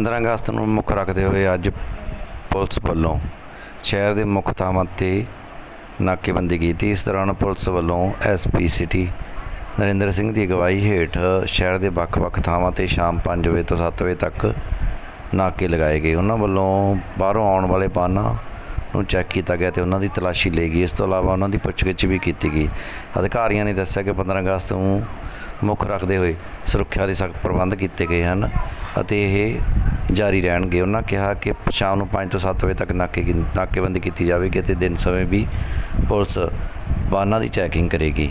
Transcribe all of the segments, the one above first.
15 ਅਗਸਤ ਨੂੰ ਮੁੱਖ ਰੱਖਦੇ ਹੋਏ ਅੱਜ ਪੁਲਿਸ ਵੱਲੋਂ ਸ਼ਹਿਰ ਦੇ ਮੁੱਖ ਥਾਵਾਂ ਤੇ ਨਾਕੇਬੰਦੀ ਕੀਤੀ। ਇਸ ਦੌਰਾਨ ਪੁਲਿਸ ਵੱਲੋਂ ਐਸਪੀ ਸਿਟੀ ਨਰਿੰਦਰ ਸਿੰਘ ਦੀ ਅਗਵਾਈ ਹੇਠ ਸ਼ਹਿਰ ਦੇ ਵੱਖ-ਵੱਖ ਥਾਵਾਂ ਤੇ ਸ਼ਾਮ 5 ਵਜੇ ਤੋਂ 7 ਵਜੇ ਤੱਕ ਨਾਕੇ ਲਗਾਏ ਗਏ। ਉਹਨਾਂ ਵੱਲੋਂ ਬਾਹਰੋਂ ਆਉਣ ਵਾਲੇ ਵਾਹਨਾਂ ਨੂੰ ਚੈੱਕ ਕੀਤਾ ਗਿਆ ਤੇ ਉਹਨਾਂ ਦੀ ਤਲਾਸ਼ੀ ਲਈ ਗਈ। ਇਸ ਤੋਂ ਇਲਾਵਾ ਉਹਨਾਂ ਦੀ ਪੁੱਛਗਿੱਛ ਵੀ ਕੀਤੀ ਗਈ। ਅਧਿਕਾਰੀਆਂ ਨੇ ਦੱਸਿਆ ਕਿ 15 ਅਗਸਤ ਨੂੰ ਮੁੱਖ ਰੱਖਦੇ ਹੋਏ ਸੁਰੱਖਿਆ ਦੇ ਸਖਤ ਪ੍ਰਬੰਧ ਕੀਤੇ ਗਏ ਹਨ ਅਤੇ ਇਹ ਜਾਰੀ ਰਹਿਣਗੇ। ਉਹਨਾਂ ਕਿਹਾ ਕਿ ਸ਼ਾਮ ਨੂੰ 5 ਤੋਂ 7 ਵਜੇ ਤੱਕ ਨਾਕੇ ਨਾਕੇਬੰਦੀ ਕੀਤੀ ਜਾਵੇਗੀ ਅਤੇ ਦਿਨ ਸਮੇਂ ਵੀ ਪੁਲਿਸ ਵਾਹਨਾਂ ਦੀ ਚੈਕਿੰਗ ਕਰੇਗੀ।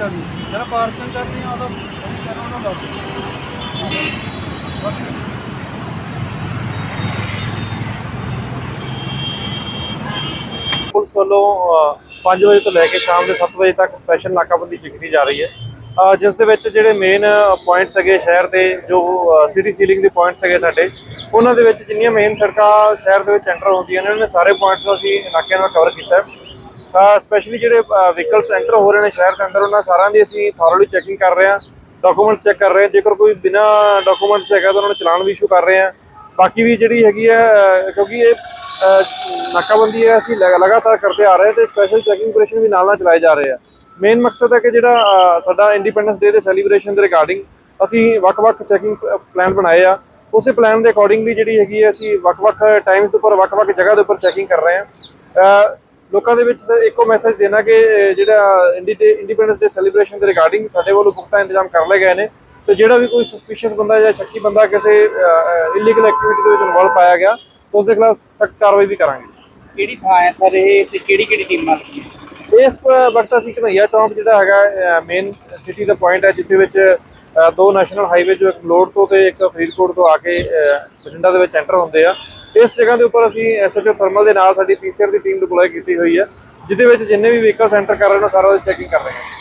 ਇਹਨਾਂ ਨਹੀਂ ਪਾਰਕਿੰਗ ਕਰਨੀ ਆ ਤਾਂ ਕਰੋ ਨਾ ਦੱਸ ਪੁਲਿਸ ਵੱਲੋਂ 5 ਵਜੇ ਤੋਂ ਲੈ ਕੇ ਸ਼ਾਮ ਦੇ 7 ਵਜੇ ਤੱਕ ਸਪੈਸ਼ਲ ਨਾਕਾਬੰਦੀ ਕੀਤੀ ਜਾ ਰਹੀ ਹੈ। ਜਿਸ ਦੇ ਵਿੱਚ ਜਿਹੜੇ ਮੇਨ ਪੁਆਇੰਟਸ ਹੈਗੇ ਸ਼ਹਿਰ ਦੇ, ਜੋ ਸਿਟੀ ਸੀਲਿੰਗ ਦੇ ਪੁਆਇੰਟਸ ਹੈਗੇ ਸਾਡੇ, ਉਹਨਾਂ ਦੇ ਵਿੱਚ ਜਿੰਨੀਆਂ ਮੇਨ ਸੜਕਾਂ ਸ਼ਹਿਰ ਦੇ ਵਿੱਚ ਐਂਟਰ ਹੁੰਦੀਆਂ ਨੇ, ਉਹਨਾਂ ਦੇ ਸਾਰੇ ਪੁਆਇੰਟਸ ਅਸੀਂ ਨਾਕਿਆਂ ਨਾਲ ਕਵਰ ਕੀਤਾ ਹੈ। ਸਪੈਸ਼ਲੀ ਜਿਹੜੇ ਵਹੀਕਲਸ ਐਂਟਰ ਹੋ ਰਹੇ ਨੇ ਸ਼ਹਿਰ ਦੇ ਅੰਦਰ, ਉਹਨਾਂ ਸਾਰਿਆਂ ਦੀ ਅਸੀਂ ਥੋਰਲੀ ਚੈਕਿੰਗ ਕਰ ਰਹੇ ਹਾਂ ਡਾਕੂਮੈਂਟਸ ਚੈੱਕ ਕਰ ਰਹੇ ਹਾਂ। ਜੇਕਰ ਕੋਈ ਬਿਨਾ ਡਾਕੂਮੈਂਟਸ ਹੈਗਾ ਤਾਂ ਉਹਨਾਂ ਨੂੰ ਚਲਾਨ ਵੀ ਇਸ਼ੂ ਕਰ ਰਹੇ ਹਾਂ। ਬਾਕੀ ਵੀ ਜਿਹੜੀ ਹੈਗੀ ਹੈ ਕਿਉਂਕਿ ਇਹ ਨਾਕਾਬੰਦੀ ਹੈ, ਅਸੀਂ ਲਗਾ- ਲਗਾਤਾਰ ਕਰਦੇ ਆ ਰਹੇ ਹਾਂ ਤੇ ਸਪੈਸ਼ਲ ਚੈਕਿੰਗ ਆਪਰੇਸ਼ਨ ਵੀ ਨਾਲ ਨਾਲ ਚਲਾਏ ਜਾ ਰਹੇ ਆ। ਮੇਨ ਮਕਸਦ ਹੈ ਕਿ ਜਿਹੜਾ ਸਾਡਾ ਇੰਡੀਪੈਂਡੈਂਸ ਡੇ ਦੇ ਸੈਲੀਬ੍ਰੇਸ਼ਨ ਦੇ ਰਿਗਾਰਡਿੰਗ ਅਸੀਂ ਵੱਖ-ਵੱਖ ਚੈਕਿੰਗ ਪਲਾਨ ਬਣਾਏ ਆ। ਉਸੇ ਪਲਾਨ ਦੇ ਅਕੋਰਡਿੰਗਲੀ ਜਿਹੜੀ ਹੈਗੀ ਹੈ, ਅਸੀਂ ਵੱਖ-ਵੱਖ ਟਾਈਮਸ ਦੇ ਉੱਪਰ, ਵੱਖ-ਵੱਖ ਜਗ੍ਹਾ ਦੇ ਉੱਪਰ ਚੈਕਿੰਗ ਕਰ ਰਹੇ ਹਾਂ। ਲੋਕਾਂ ਦੇ ਵਿੱਚ ਸਰ ਇੱਕੋ ਮੈਸੇਜ ਦੇਣਾ ਕਿ ਜਿਹੜਾ ਇੰਡੀਪੈਂਡੈਂਸ ਡੇ ਸੈਲੀਬ੍ਰੇਸ਼ਨ ਦੇ ਰਿਗਾਰਡਿੰਗ ਸਾਡੇ ਵੱਲੋਂ ਪੁਖਤਾ ਇੰਤਜ਼ਾਮ ਕਰ ਲਏ ਗਏ ਨੇ। ਤੇ ਜਿਹੜਾ ਵੀ ਕੋਈ ਸਸਪੀਸ਼ੀਅਸ ਬੰਦਾ ਜਾਂ ਸ਼ੱਕੀ ਬੰਦਾ ਕਿਸੇ ਇਲੀਗਲ ਐਕਟੀਵਿਟੀ ਦੇ ਵਿੱਚ ਇਨਵੋਲਵ ਪਾਇਆ ਗਿਆ ਉਸ ਦੇ ਖਿਲਾਫ ਸਖਤ ਕਾਰਵਾਈ ਵੀ ਕਰਾਂਗੇ। ਕਿਹੜੀ ਥਾਂ ਹੈ ਸਰ ਇਹ ਤੇ ਕਿਹੜੀ ਕਿਹੜੀ ਟੀਮਾਂ ਲੱਗੀਆਂ? ਇਸ ਵਕਤ ਅਸੀਂ ਘਨਈਆ ਚੌਂਕ ਜਿਹੜਾ ਹੈਗਾ ਮੇਨ ਸਿਟੀ ਦਾ ਪੁਆਇੰਟ ਹੈ ਜਿੱਥੇ ਵਿੱਚ ਦੋ ਨੈਸ਼ਨਲ ਹਾਈਵੇ ਜੋ ਇੱਕ ਮਲੋੜ ਤੋਂ ਤੇ ਇੱਕ ਫਰੀਦਕੋਟ ਤੋਂ ਆ ਕੇ ਬਠਿੰਡਾ ਦੇ ਵਿੱਚ ਐਂਟਰ ਹੁੰਦੇ ਆ। ਇਸ ਜਗ੍ਹਾ ਦੇ ਉੱਪਰ ਅਸੀਂ ਐਸਐਚਓ ਥਰਮਲ ਦੇ ਨਾਲ ਸਾਡੀ ਪੀਸੀਆਰ ਦੀ ਟੀਮ ਡਿਪਲੋਏ ਕੀਤੀ ਹੋਈ ਹੈ, ਜਿਹਦੇ ਵਿੱਚ ਜਿੰਨੇ ਵੀ ਵਹੀਕਲ ਸੈਂਟਰ ਕਰ ਰਹੇ ਨੇ ਸਾਰਾ ਉਹਦੀ ਚੈਕਿੰਗ ਕਰ ਰਹੇ ਹਾਂ